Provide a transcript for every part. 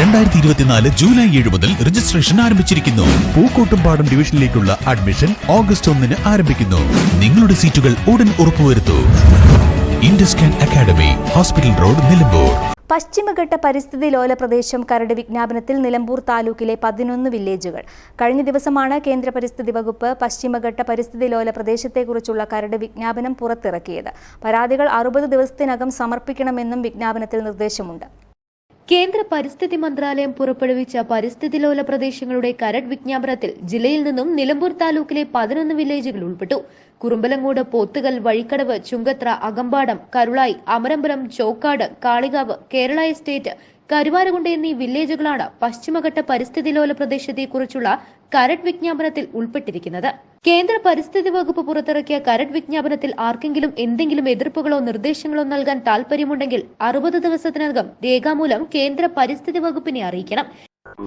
രണ്ടായിരത്തി ഇരുപത്തിനാല് ജൂലൈ ഏഴ് മുതൽ രജിസ്ട്രേഷൻ ആരംഭിച്ചിരിക്കുന്നു. പൂക്കോട്ടുംപാടം ഡിവിഷനിലേക്കുള്ള അഡ്മിഷൻ ഓഗസ്റ്റ് ഒന്നിന് ആരംഭിക്കുന്നു. നിങ്ങളുടെ സീറ്റുകൾ ഉടൻ ഉറപ്പുവരുത്തൂ. Induscan academy hospital road Nilambur. പശ്ചിമഘട്ട പരിസ്ഥിതി ലോല പ്രദേശം കരട് വിജ്ഞാപനത്തിൽ നിലമ്പൂർ താലൂക്കിലെ പതിനൊന്ന് വില്ലേജുകൾ. കഴിഞ്ഞ ദിവസമാണ് കേന്ദ്ര പരിസ്ഥിതി വകുപ്പ് പശ്ചിമഘട്ട പരിസ്ഥിതി ലോല പ്രദേശത്തെക്കുറിച്ചുള്ള കരട് വിജ്ഞാപനം പുറത്തിറക്കിയത്. പരാതികൾ അറുപത് ദിവസത്തിനകം സമർപ്പിക്കണമെന്നും വിജ്ഞാപനത്തിൽ നിർദ്ദേശമുണ്ട്. കേന്ദ്ര പരിസ്ഥിതി മന്ത്രാലയം പുറപ്പെടുവിച്ച പരിസ്ഥിതി ലോല പ്രദേശങ്ങളുടെ കരട് വിജ്ഞാപനത്തിൽ ജില്ലയിൽ നിന്നും നിലമ്പൂർ താലൂക്കിലെ പതിനൊന്ന് വില്ലേജുകൾ ഉൾപ്പെട്ടു. കുറുമ്പലങ്ങോട് പോത്തുകൽ വഴിക്കടവ് ചുങ്കത്ര അകമ്പാടം കരുളായി അമരമ്പലം ചോക്കാട് കാളികാവ് കേരള എസ്റ്റേറ്റ് കരുവാരകുണ്ട് എന്നീ വില്ലേജുകളാണ് പശ്ചിമഘട്ട പരിസ്ഥിതി ലോല പ്രദേശത്തെക്കുറിച്ചുള്ള കരട് വിജ്ഞാപനത്തിൽ ഉൾപ്പെട്ടിരിക്കുന്നത്. കേന്ദ്ര പരിസ്ഥിതി വകുപ്പ് പുറത്തിറക്കിയ കരട് വിജ്ഞാപനത്തിൽ ആർക്കെങ്കിലും എന്തെങ്കിലും എതിർപ്പുകളോ നിർദ്ദേശങ്ങളോ നൽകാൻ താൽപര്യമുണ്ടെങ്കിൽ അറുപത് ദിവസത്തിനകം രേഖാമൂലം കേന്ദ്ര പരിസ്ഥിതി വകുപ്പിനെ അറിയിക്കണം.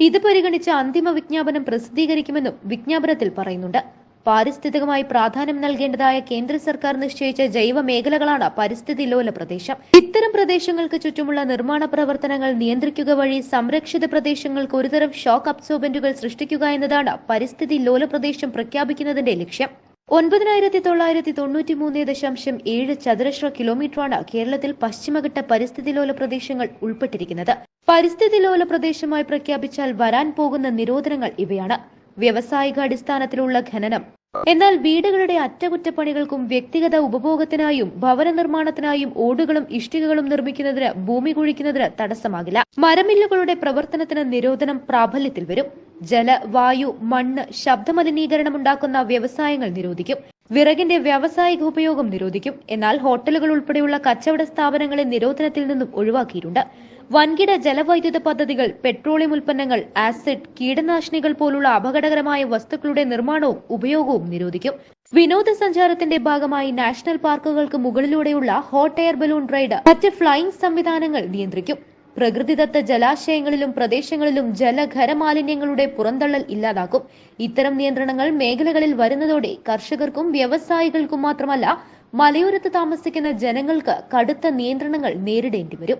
ഇത് പരിഗണിച്ച് അന്തിമ വിജ്ഞാപനം പ്രസിദ്ധീകരിക്കുമെന്നും വിജ്ഞാപനത്തിൽ പറയുന്നുണ്ട്. പാരിസ്ഥിതികമായി പ്രാധാന്യം നൽകേണ്ടതായ കേന്ദ്ര സർക്കാർ നിശ്ചയിച്ച ജൈവ മേഖലകളാണ് പരിസ്ഥിതി ലോല പ്രദേശം. ഇത്തരം പ്രദേശങ്ങൾക്ക് ചുറ്റുമുള്ള നിർമ്മാണ പ്രവർത്തനങ്ങൾ നിയന്ത്രിക്കുക വഴി സംരക്ഷിത പ്രദേശങ്ങൾക്ക് ഒരുതരം ഷോക്ക് അബ്സോർബന്റുകൾ സൃഷ്ടിക്കുക എന്നതാണ് പരിസ്ഥിതി ലോല പ്രദേശം പ്രഖ്യാപിക്കുന്നതിന്റെ ലക്ഷ്യം. ഒൻപതിനായിരത്തി തൊള്ളായിരത്തി തൊണ്ണൂറ്റി മൂന്ന് ദശാംശം ഏഴ് ചതുരശ്ര കിലോമീറ്ററാണ് കേരളത്തിൽ പശ്ചിമഘട്ട പരിസ്ഥിതി ലോല പ്രദേശങ്ങൾ ഉൾപ്പെട്ടിരിക്കുന്നത്. പരിസ്ഥിതി ലോല പ്രദേശമായി പ്രഖ്യാപിച്ചാൽ വരാൻ പോകുന്ന നിരോധനങ്ങൾ ഇവയാണ്. വ്യാവസായിക അടിസ്ഥാനത്തിലുള്ള ഖനനം. എന്നാൽ വീടുകളുടെ അറ്റകുറ്റപ്പണികൾക്കും വ്യക്തിഗത ഉപഭോഗത്തിനായും ഭവന നിർമ്മാണത്തിനായും ഓടുകളും ഇഷ്ടികകളും നിർമ്മിക്കുന്നതിന് ഭൂമി കുഴിക്കുന്നതിന് തടസ്സമാകില്ല. മരമില്ലുകളുടെ പ്രവർത്തനത്തിന് നിരോധനം പ്രാബല്യത്തിൽ വരും. ജല വായു മണ്ണ് ശബ്ദമലിനീകരണം ഉണ്ടാക്കുന്ന വ്യവസായങ്ങൾ നിരോധിക്കും. വിറകിന്റെ വ്യാവസായിക ഉപയോഗം നിരോധിക്കും. എന്നാൽ ഹോട്ടലുകൾ ഉൾപ്പെടെയുള്ള കച്ചവട സ്ഥാപനങ്ങളെ നിരോധനത്തിൽ നിന്നും ഒഴിവാക്കിയിട്ടുണ്ട്. വൻകിട ജലവൈദ്യുത പദ്ധതികൾ പെട്രോളിയം ഉൽപ്പന്നങ്ങൾ ആസിഡ് കീടനാശിനികൾ പോലുള്ള അപകടകരമായ വസ്തുക്കളുടെ നിർമ്മാണവും ഉപയോഗവും നിരോധിക്കും. വിനോദസഞ്ചാരത്തിന്റെ ഭാഗമായി നാഷണൽ പാർക്കുകൾക്ക് മുകളിലൂടെയുള്ള ഹോട്ട് എയർ ബലൂൺ റൈഡ് മറ്റ് ഫ്ലൈയിംഗ് സംവിധാനങ്ങൾ നിയന്ത്രിക്കും. പ്രകൃതിദത്ത ജലാശയങ്ങളിലും പ്രദേശങ്ങളിലും ജലഖരമാലിന്യങ്ങളുടെ പുറന്തള്ളൽ ഇല്ലാതാക്കും. ഇത്തരം നിയന്ത്രണങ്ങൾ മേഖലകളിൽ വരുന്നതോടെ കർഷകർക്കും വ്യവസായികൾക്കും മാത്രമല്ല മലയോരത്ത് താമസിക്കുന്ന ജനങ്ങൾക്ക് കടുത്ത നിയന്ത്രണങ്ങൾ നേരിടേണ്ടി വരും.